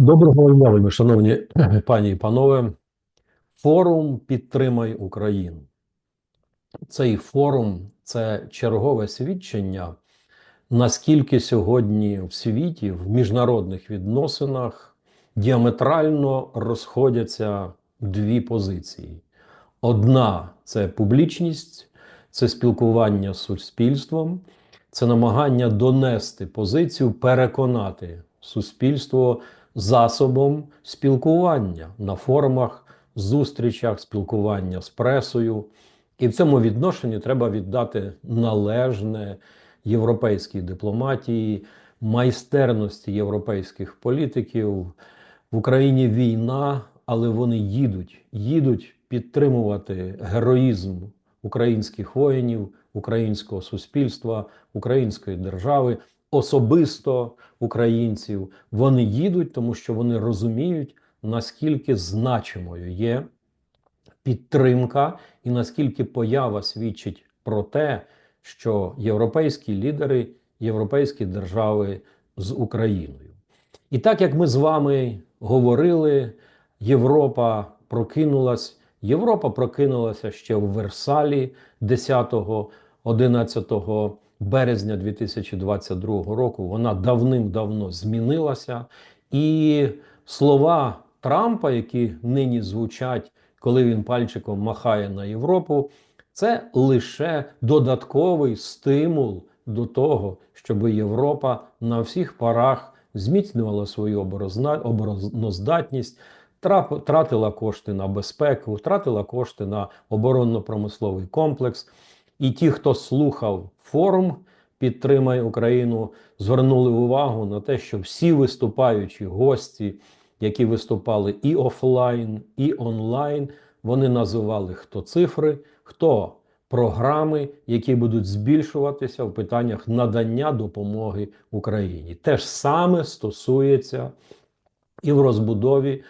Доброго дня, шановні пані і панове. Форум Підтримай Україну. Цей форум це чергове свідчення, наскільки сьогодні в світі, в міжнародних відносинах діаметрально розходяться дві позиції. Одна це публічність, це спілкування з суспільством, це намагання донести позицію, переконати суспільство засобом спілкування на форумах, зустрічах, спілкування з пресою. І в цьому відношенні треба віддати належне європейській дипломатії, майстерності європейських політиків. В Україні війна, але вони їдуть, їдуть підтримувати героїзм українських воїнів, українського суспільства, української держави, особисто українців. Вони їдуть, тому що вони розуміють, наскільки значимою є підтримка, і наскільки поява свідчить про те, що європейські лідери, європейські держави з Україною. І так як ми з вами говорили, Європа прокинулась. Європа прокинулася ще в Версалі 10-11 березня 2022 року. Вона давним-давно змінилася. І слова Трампа, які нині звучать, коли він пальчиком махає на Європу, це лише додатковий стимул до того, щоб Європа на всіх парах зміцнювала свою обороноздатність, тратила кошти на безпеку, втратила кошти на оборонно-промисловий комплекс. І ті, хто слухав форум Підтримай Україну, звернули увагу на те, що всі виступаючі гості, які виступали і офлайн, і онлайн, вони називали хто цифри, хто програми, які будуть збільшуватися в питаннях надання допомоги Україні. Те ж саме стосується і в розбудові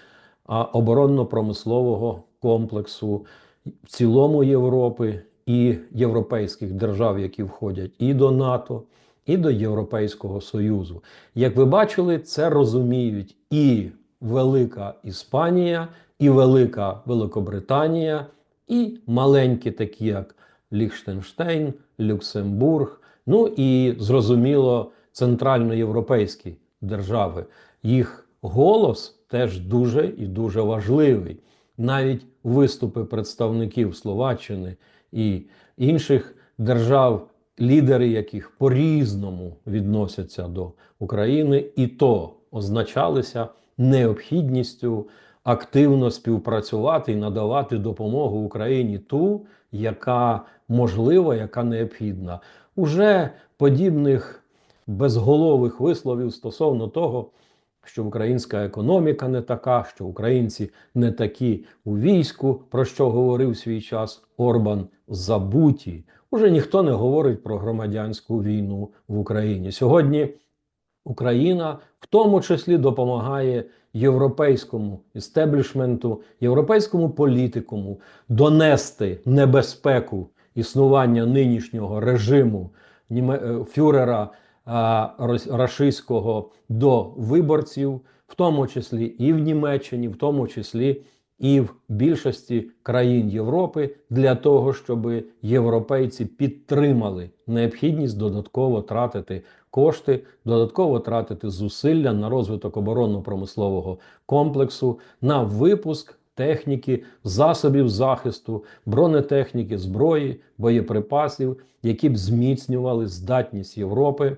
оборонно-промислового комплексу в цілому Європи і європейських держав, які входять і до НАТО, і до Європейського Союзу. Як ви бачили, це розуміють і Велика Іспанія, і Велика Великобританія, і маленькі, такі як Ліхтенштейн, Люксембург, ну і зрозуміло, центральноєвропейські держави. Їх голос теж дуже і дуже важливий. Навіть виступи представників Словаччини і інших держав, лідери яких по-різному відносяться до України, і то означалися необхідністю активно співпрацювати і надавати допомогу Україні ту, яка можлива, яка необхідна. Уже подібних безголових висловів стосовно того, що українська економіка не така, що українці не такі у війську, про що говорив свій час Орбан, забуті. Уже ніхто не говорить про громадянську війну в Україні. Сьогодні Україна в тому числі допомагає європейському істеблішменту, європейському політикуму донести небезпеку існування нинішнього режиму е, фюрера рашистського до виборців, в тому числі і в Німеччині, в тому числі і в більшості країн Європи, для того, щоб європейці підтримали необхідність додатково тратити кошти, додатково тратити зусилля на розвиток оборонно-промислового комплексу, на випуск техніки, засобів захисту, бронетехніки, зброї, боєприпасів, які б зміцнювали здатність Європи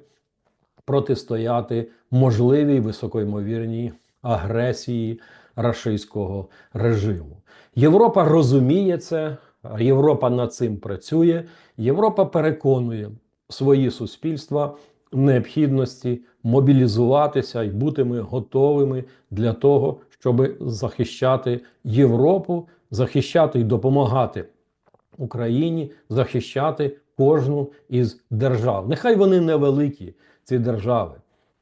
протистояти можливій високоймовірній агресії рашистського режиму. Європа розуміє це, Європа над цим працює. Європа переконує свої суспільства необхідності мобілізуватися і бути ми готовими для того, щоб захищати Європу, захищати і допомагати Україні захищати кожну із держав. Нехай вони невеликі, ці держави,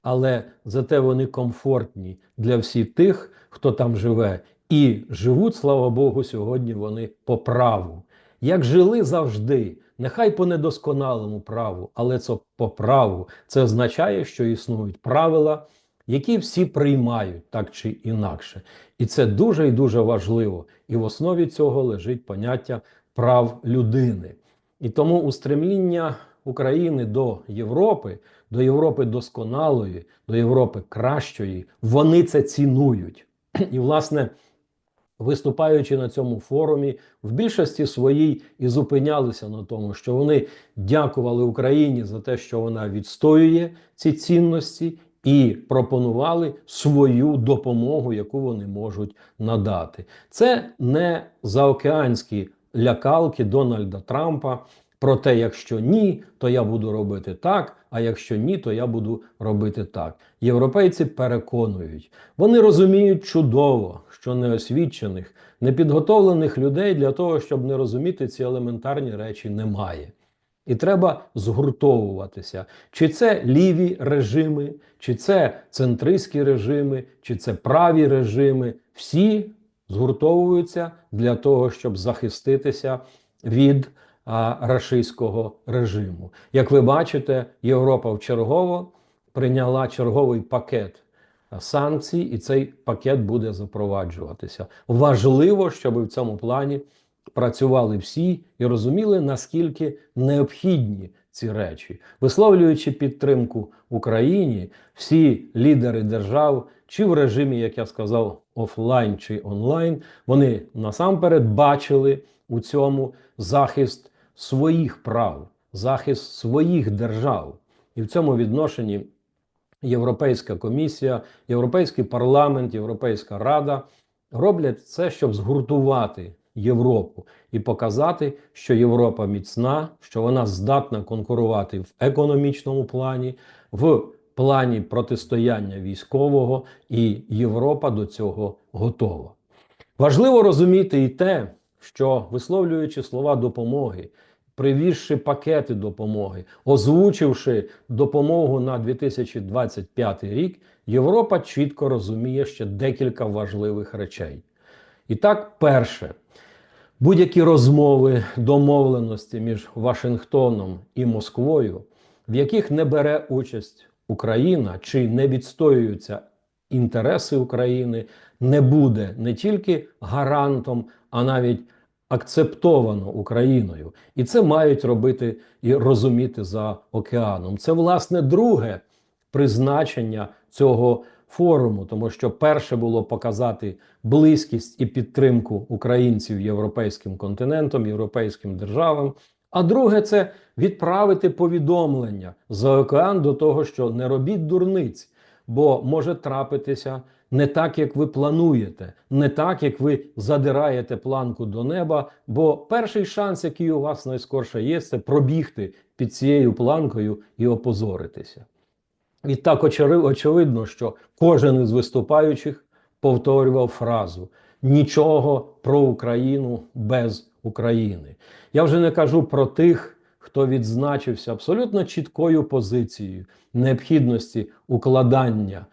але зате вони комфортні для всіх тих, хто там живе. І живуть, слава Богу, сьогодні вони по праву. Як жили завжди, нехай по недосконалому праву, але це по праву. Це означає, що існують правила, які всі приймають так чи інакше. І це дуже і дуже важливо. І в основі цього лежить поняття прав людини. І тому устремління України до Європи, до Європи досконалої, до Європи кращої, вони це цінують. І, власне, виступаючи на цьому форумі, в більшості своїй і зупинялися на тому, що вони дякували Україні за те, що вона відстоює ці цінності, і пропонували свою допомогу, яку вони можуть надати. Це не заокеанські лякалки Дональда Трампа. Про те, якщо ні, то я буду робити так, а якщо ні, то я буду робити так. Європейці переконують, вони розуміють чудово, що неосвічених, непідготовлених людей для того, щоб не розуміти ці елементарні речі, немає. І треба згуртовуватися. Чи це ліві режими, чи це центристські режими, чи це праві режими. Всі згуртовуються для того, щоб захиститися від а, рашистського режиму. Як ви бачите, Європа вчергово прийняла черговий пакет санкцій, і цей пакет буде запроваджуватися. Важливо, щоб в цьому плані працювали всі і розуміли, наскільки необхідні ці речі, висловлюючи підтримку Україні, всі лідери держав, чи в режимі, як я сказав, офлайн чи онлайн, вони насамперед бачили у цьому захист своїх прав, захист своїх держав, і в цьому відношенні. Європейська комісія, Європейський парламент, Європейська рада роблять це, щоб згуртувати Європу і показати, що Європа міцна, що вона здатна конкурувати в економічному плані, в плані протистояння військового, і Європа до цього готова. Важливо розуміти і те, що висловлюючи слова допомоги, привізши пакети допомоги, озвучивши допомогу на 2025 рік, Європа чітко розуміє ще декілька важливих речей. І так, перше, будь-які розмови, домовленості між Вашингтоном і Москвою, в яких не бере участь Україна чи не відстоюються інтереси України, не буде не тільки гарантом, а навіть акцептовано Україною, і це мають робити і розуміти за океаном. Це власне друге призначення цього форуму, тому що перше було показати близькість і підтримку українців європейським континентом, європейським державам. А друге, це відправити повідомлення за океан до того, що не робіть дурниць, бо може трапитися не так, як ви плануєте, не так, як ви задираєте планку до неба. Бо перший шанс, який у вас найскорше є, це пробігти під цією планкою і опозоритися. І так очевидно, що кожен із виступаючих повторював фразу: нічого про Україну без України. Я вже не кажу про тих. Хто відзначився абсолютно чіткою позицією необхідності укладання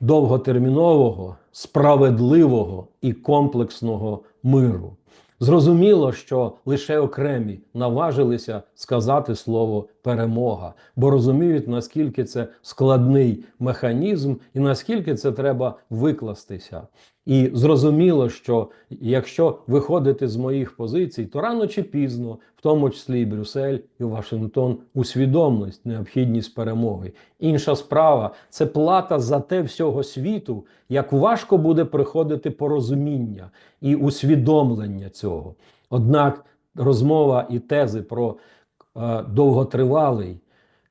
довготермінового, справедливого і комплексного миру. Зрозуміло, що лише окремі наважилися сказати слово перемога, бо розуміють, наскільки це складний механізм і наскільки це треба викластися. І зрозуміло, що якщо виходити з моїх позицій, то рано чи пізно, в тому числі і Брюссель і Вашингтон, усвідомлять необхідність перемоги. Інша справа це плата за те всього світу, як важко буде приходити порозуміння і усвідомлення цього. Однак розмова і тези про довготривалий.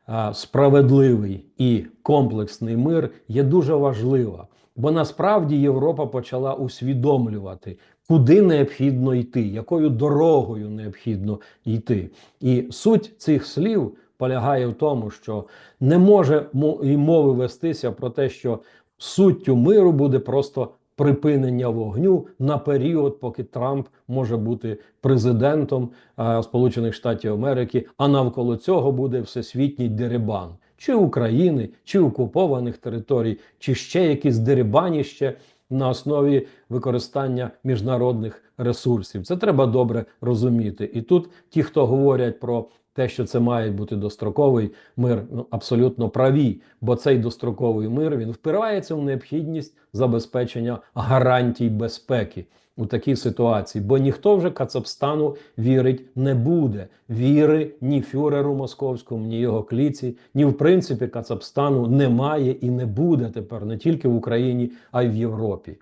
Е, справедливий і комплексний мир є дуже важлива. Бо насправді Європа почала усвідомлювати, куди необхідно йти, якою дорогою необхідно йти. І суть цих слів полягає в тому, що не може і мови вестися про те, що суттю миру буде просто припинення вогню на період, поки Трамп може бути президентом а, Сполучених Штатів Америки, а навколо цього буде всесвітній дерибан чи України, чи окупованих територій, чи ще якісь дерибаніще на основі використання міжнародних ресурсів. Це треба добре розуміти. І тут ті, хто говорять про те, що це має бути достроковий мир, ну, абсолютно праві, бо цей достроковий мир він впирається в необхідність забезпечення гарантій безпеки у такій ситуації, бо ніхто вже Кацапстану вірить не буде. Віри ні фюреру московському, ні його кліці, ні в принципі Кацапстану немає і не буде тепер не тільки в Україні, а й в Європі.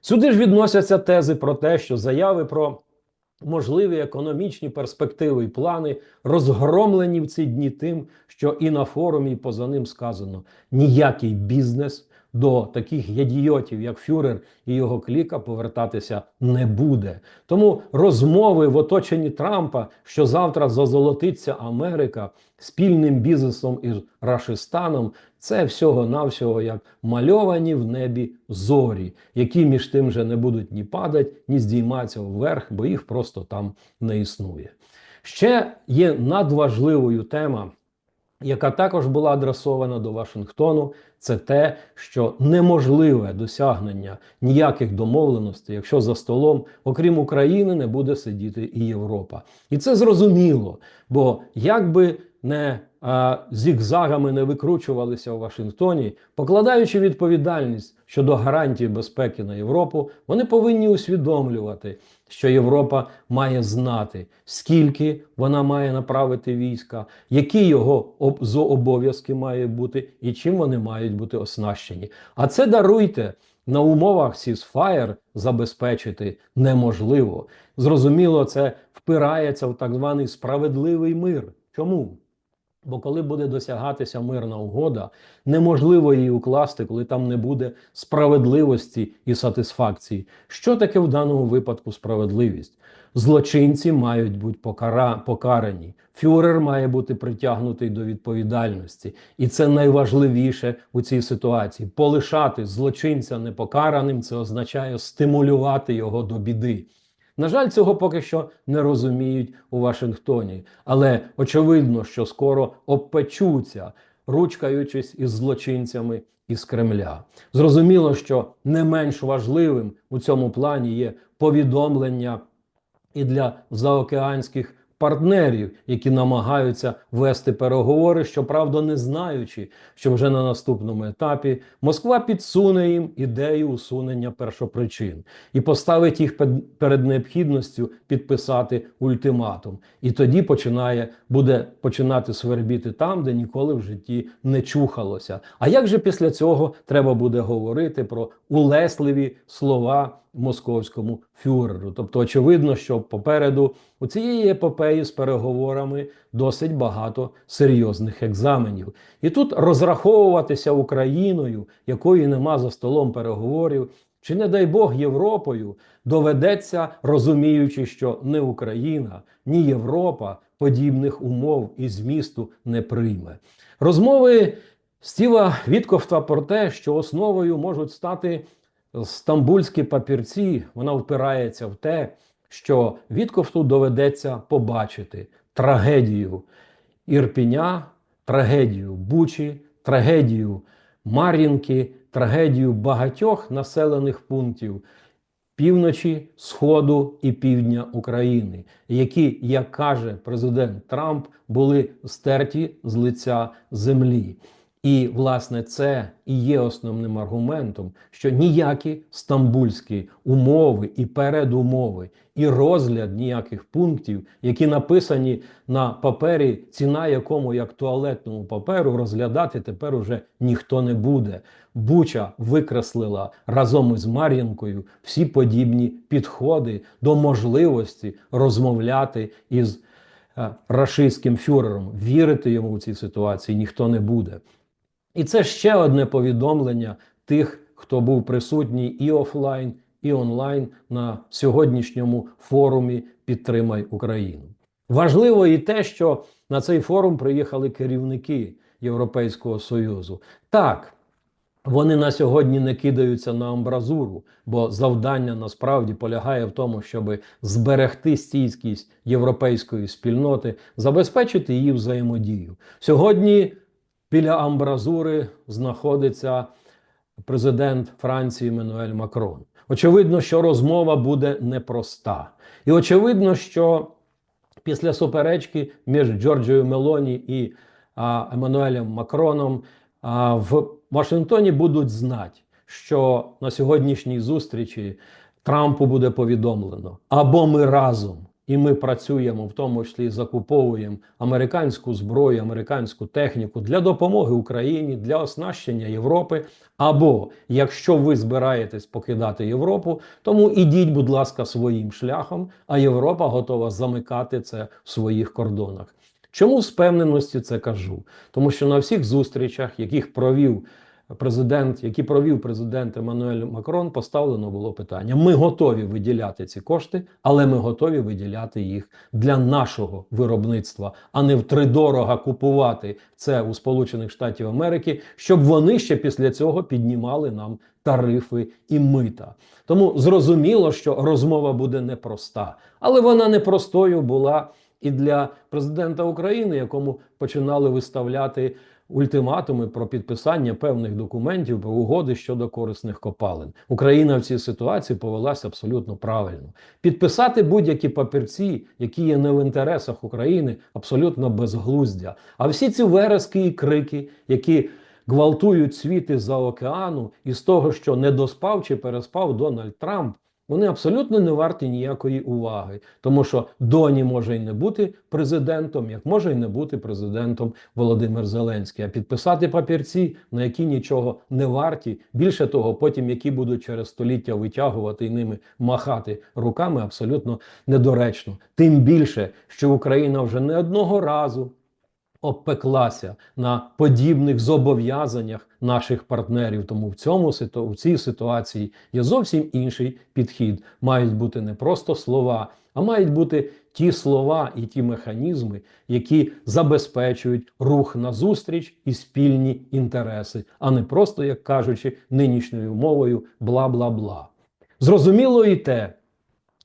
Сюди ж відносяться тези про те, що заяви про можливі економічні перспективи і плани розгромлені в ці дні тим, що і на форумі, і поза ним сказано ніякий бізнес до таких ядіотів, як Фюрер і його кліка, повертатися не буде. Тому розмови в оточенні Трампа, що завтра зазолотиться Америка спільним бізнесом із Рашистаном, це всього-навсього як мальовані в небі зорі, які між тим вже не будуть ні падати, ні здійматися вверх, бо їх просто там не існує. Ще є надважливою тема яка також була адресована до Вашингтону, це те, що неможливе досягнення ніяких домовленостей, якщо за столом, окрім України, не буде сидіти і Європа. І це зрозуміло, бо якби не а, зігзагами не викручувалися у Вашингтоні, покладаючи відповідальність щодо гарантії безпеки на Європу, вони повинні усвідомлювати, що Європа має знати, скільки вона має направити війська, які його обов'язки мають бути і чим вони мають бути оснащені. А це даруйте. На умовах сісфаєр забезпечити неможливо. Зрозуміло, це впирається в так званий справедливий мир. Чому? Бо коли буде досягатися мирна угода, неможливо її укласти, коли там не буде справедливості і сатисфакції. Що таке в даному випадку справедливість? Злочинці мають бути покара... покарані. Фюрер має бути притягнутий до відповідальності, і це найважливіше у цій ситуації. Полишати злочинця непокараним це означає стимулювати його до біди. На жаль, цього поки що не розуміють у Вашингтоні, але очевидно, що скоро обпечуться, ручкаючись із злочинцями із Кремля. Зрозуміло, що не менш важливим у цьому плані є повідомлення і для заокеанських партнерів, які намагаються вести переговори, щоправда, не знаючи, що вже на наступному етапі Москва підсуне їм ідею усунення першопричин і поставить їх перед необхідністю підписати ультиматум. І тоді починає буде починати свербіти там, де ніколи в житті не чухалося. А як же після цього треба буде говорити про улесливі слова? московському фюреру. Тобто, очевидно, що попереду у цієї епопеї з переговорами досить багато серйозних екзаменів. І тут розраховуватися Україною, якої нема за столом переговорів, чи, не дай Бог, Європою доведеться, розуміючи, що не Україна, ні Європа подібних умов і змісту не прийме. Розмови Стіва Віткофта про те, що основою можуть стати стамбульські папірці, вона впирається в те, що Вітковту доведеться побачити трагедію Ірпіня, трагедію Бучі, трагедію Мар'їнки, трагедію багатьох населених пунктів півночі, Сходу і півдня України, які, як каже президент Трамп, були стерті з лиця землі. І, власне, це і є основним аргументом, що ніякі стамбульські умови і передумови, і розгляд ніяких пунктів, які написані на папері, ціна якому як туалетному паперу, розглядати тепер уже ніхто не буде. Буча викреслила разом із Мар'їнкою всі подібні підходи до можливості розмовляти із е, рашистським фюрером. Вірити йому в цій ситуації ніхто не буде. І це ще одне повідомлення тих, хто був присутній і офлайн, і онлайн на сьогоднішньому форумі Підтримай Україну. Важливо і те, що на цей форум приїхали керівники Європейського Союзу. Так, вони на сьогодні не кидаються на амбразуру, бо завдання насправді полягає в тому, щоб зберегти стійкість європейської спільноти, забезпечити її взаємодію. Сьогодні Біля амбразури знаходиться президент Франції Менуель Макрон. Очевидно, що розмова буде непроста. І очевидно, що після суперечки між Джорджією Мелоні і а, Еммануелем Макроном а, в Вашингтоні будуть знати, що на сьогоднішній зустрічі Трампу буде повідомлено або ми разом. І ми працюємо, в тому числі закуповуємо американську зброю, американську техніку для допомоги Україні, для оснащення Європи. Або якщо ви збираєтесь покидати Європу, тому ідіть, будь ласка, своїм шляхом, а Європа готова замикати це в своїх кордонах. Чому з певненості це кажу? Тому що на всіх зустрічах, яких провів президент, які провів президент Еммануель Макрон, поставлено було питання: ми готові виділяти ці кошти, але ми готові виділяти їх для нашого виробництва, а не втридорога купувати це у Сполучених Штатів Америки, щоб вони ще після цього піднімали нам тарифи і мита. Тому зрозуміло, що розмова буде непроста, але вона непростою була і для президента України, якому починали виставляти ультиматуми про підписання певних документів про угоди щодо корисних копалин. Україна в цій ситуації повелася абсолютно правильно. Підписати будь-які папірці, які є не в інтересах України, абсолютно безглуздя. А всі ці верески і крики, які гвалтують світи за океану, із того, що не доспав чи переспав Дональд Трамп. Вони абсолютно не варті ніякої уваги, тому що доні може й не бути президентом, як може й не бути президентом Володимир Зеленський. А підписати папірці, на які нічого не варті, більше того, потім які будуть через століття витягувати і ними махати руками, абсолютно недоречно. Тим більше, що Україна вже не одного разу обпеклася на подібних зобов'язаннях наших партнерів. Тому в цьому в цій ситуації є зовсім інший підхід. Мають бути не просто слова, а мають бути ті слова і ті механізми, які забезпечують рух назустріч і спільні інтереси, а не просто, як кажучи, нинішньою мовою бла бла бла. Зрозуміло і те,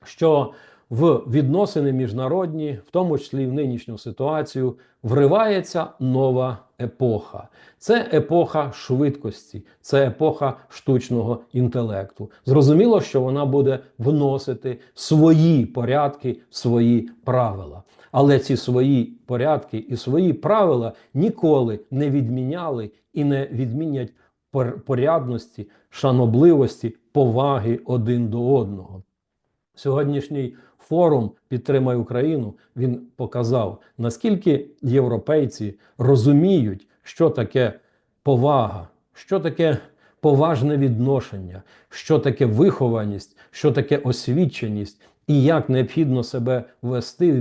що в відносини міжнародні, в тому числі в нинішню ситуацію, вривається нова епоха. Це епоха швидкості, це епоха штучного інтелекту. Зрозуміло, що вона буде вносити свої порядки, свої правила. Але ці свої порядки і свої правила ніколи не відміняли і не відмінять порядності, шанобливості, поваги один до одного. Сьогоднішній форум Підтримай Україну він показав, наскільки європейці розуміють, що таке повага, що таке поважне відношення, що таке вихованість, що таке освіченість і як необхідно себе вести в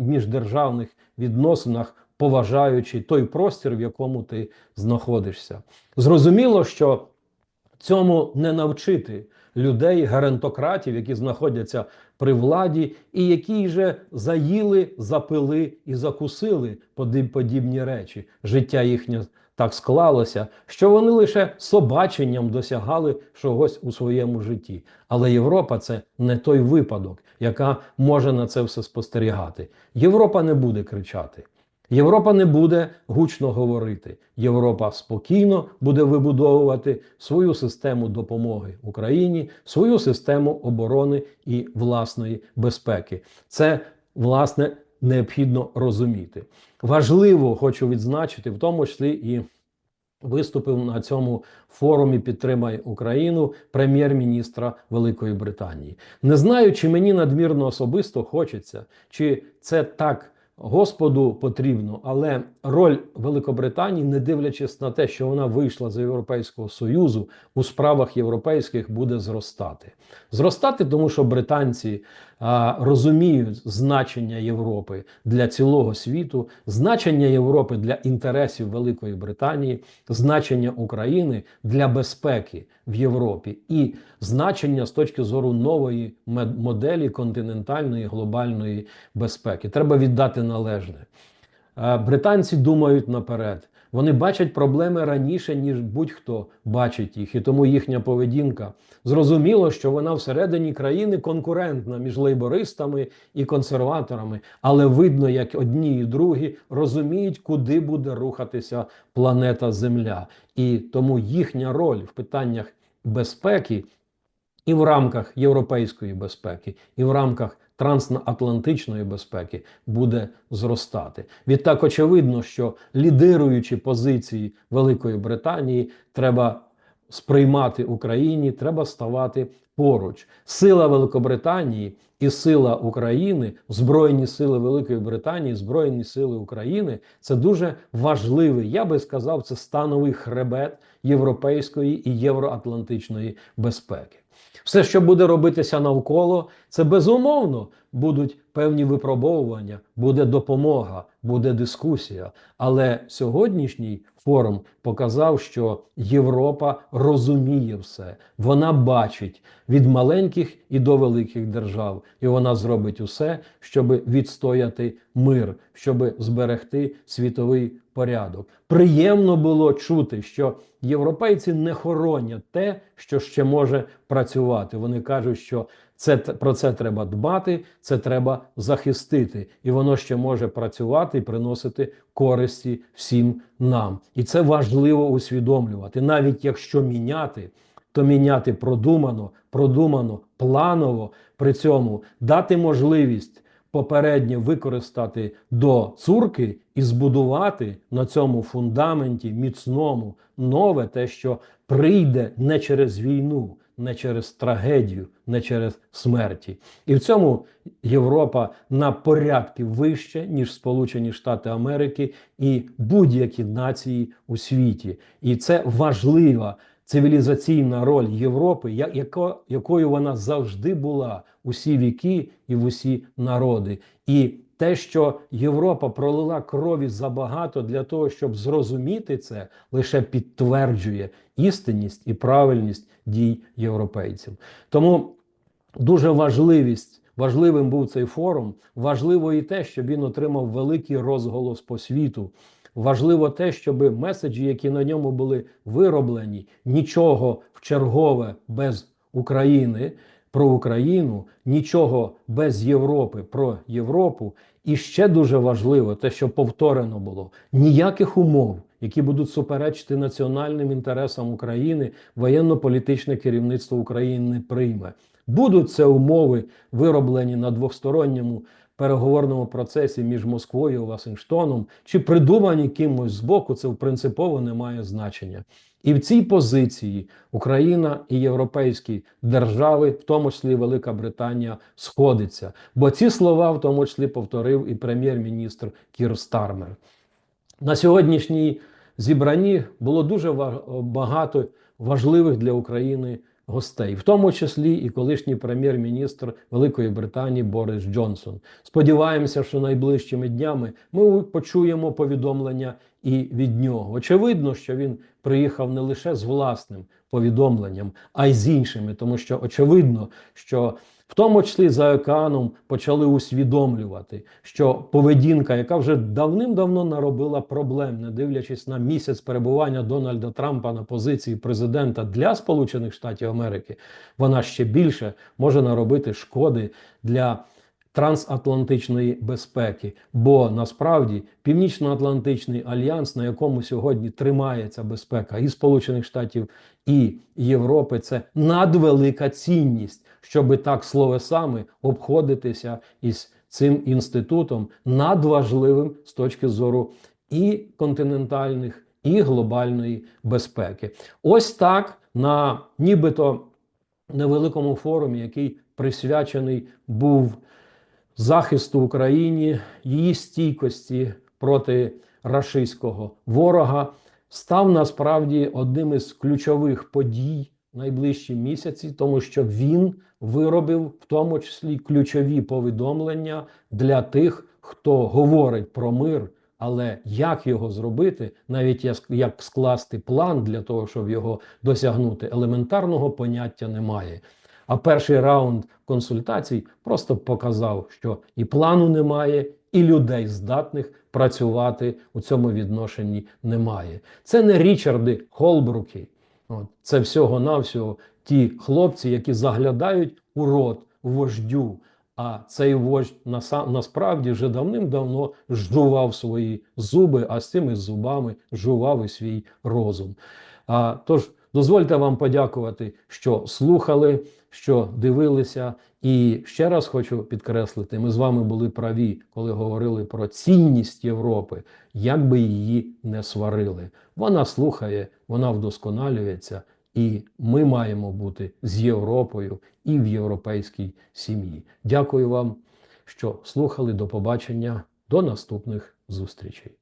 міждержавних відносинах, поважаючи той простір, в якому ти знаходишся. Зрозуміло, що цьому не навчити людей, геронтократів, які знаходяться при владі, і які вже заїли, запили і закусили подібні речі. Життя їхнє так склалося, що вони лише собаченням досягали чогось у своєму житті. Але Європа це не той випадок, яка може на це все спостерігати. Європа не буде кричати. Європа не буде гучно говорити. Європа спокійно буде вибудовувати свою систему допомоги Україні, свою систему оборони і власної безпеки. Це власне необхідно розуміти. Важливо хочу відзначити, в тому числі і. Виступив на цьому форумі Підтримай Україну прем'єр-міністра Великої Британії. Не знаю, чи мені надмірно особисто хочеться, чи це так Господу потрібно, але роль Великобританії, не дивлячись на те, що вона вийшла з Європейського Союзу, у справах європейських буде зростати. Зростати, тому що британці а, розуміють значення Європи для цілого світу, значення Європи для інтересів Великої Британії, значення України для безпеки в Європі і значення з точки зору нової моделі континентальної глобальної безпеки. Треба віддати належне. Британці думають наперед. Вони бачать проблеми раніше, ніж будь-хто бачить їх, і тому їхня поведінка зрозуміло, що вона всередині країни конкурентна між лейбористами і консерваторами, але видно, як одні і другі розуміють, куди буде рухатися планета Земля, і тому їхня роль в питаннях безпеки і в рамках європейської безпеки, і в рамках трансатлантичної безпеки буде зростати. Відтак, очевидно, що лідируючі позиції Великої Британії треба сприймати Україні, треба ставати поруч. Сила Великобританії і сила України, Збройні сили Великої Британії, Збройні сили України це дуже важливий, я би сказав, це становий хребет європейської і євроатлантичної безпеки. Все, що буде робитися навколо, це безумовно будуть певні випробовування, буде допомога, буде дискусія. Але сьогоднішній форум показав, що Європа розуміє все, вона бачить від маленьких і до великих держав, і вона зробить усе, щоб відстояти мир, щоб зберегти світовий порядок. Приємно було чути, що європейці не хоронять те, що ще може працювати. Вони кажуть, що це про це треба дбати, це треба захистити, і воно ще може працювати і приносити користі всім нам. І це важливо усвідомлювати, навіть якщо міняти. То міняти продумано, продумано, планово при цьому дати можливість попередньо використати до цурки і збудувати на цьому фундаменті міцному нове те, що прийде не через війну, не через трагедію, не через смерті. І в цьому Європа на порядки вище, ніж Сполучені Штати Америки і будь-які нації у світі. І це важлива цивілізаційна роль Європи, яко, якою вона завжди була усі віки і в усі народи. І те, що Європа пролила крові забагато для того, щоб зрозуміти це, лише підтверджує істинність і правильність дій європейців. Тому дуже важливість. Важливим був цей форум. Важливо і те, щоб він отримав великий розголос по світу. Важливо те, щоб меседжі, які на ньому були вироблені, нічого в чергове без України про Україну, нічого без Європи про Європу. І ще дуже важливо те, що повторено було ніяких умов, які будуть суперечити національним інтересам України, воєнно-політичне керівництво України не прийме. Будуть це умови вироблені на двосторонньому переговорному процесі між Москвою і Вашингтоном, чи придумані кимось з боку, це в принципово не має значення. І в цій позиції Україна і європейські держави, в тому числі Велика Британія, сходиться. Бо ці слова, в тому числі, повторив і прем'єр-міністр Кір Стармер. На сьогоднішній зібранні було дуже багато важливих для України гостей, в тому числі і колишній прем'єр-міністр Великої Британії Борис Джонсон. Сподіваємося, що найближчими днями ми почуємо повідомлення і від нього. Очевидно, що він приїхав не лише з власним повідомленням, а й з іншими, тому що очевидно, що в тому числі за океаном почали усвідомлювати, що поведінка, яка вже давним-давно наробила проблем, не дивлячись на місяць перебування Дональда Трампа на позиції президента для Сполучених Штатів Америки, вона ще більше може наробити шкоди для трансатлантичної безпеки. Бо насправді Північно-Атлантичний альянс, на якому сьогодні тримається безпека і Сполучених Штатів і Європи, це надвелика цінність, щоби так словесами обходитися із цим інститутом надважливим з точки зору і континентальних, і глобальної безпеки. Ось так на нібито невеликому форумі, який присвячений був захисту Україні, її стійкості проти рашистського ворога, став насправді одним із ключових подій найближчі місяці, тому що він виробив в тому числі ключові повідомлення для тих, хто говорить про мир. Але як його зробити, навіть як скласти план для того, щоб його досягнути, елементарного поняття немає. А перший раунд консультацій просто показав, що і плану немає, і людей здатних працювати у цьому відношенні немає. Це не Річарди Холбруки, це всього-навсього ті хлопці, які заглядають у рот вождю. А цей вождь насправді вже давним-давно жував свої зуби, а з цими зубами жував і свій розум. А, Тож Дозвольте вам подякувати, що слухали, що дивилися. І ще раз хочу підкреслити: ми з вами були праві, коли говорили про цінність Європи, як би її не сварили. Вона слухає, вона вдосконалюється, і ми маємо бути з Європою і в європейській сім'ї. Дякую вам, що слухали. До побачення, до наступних зустрічей.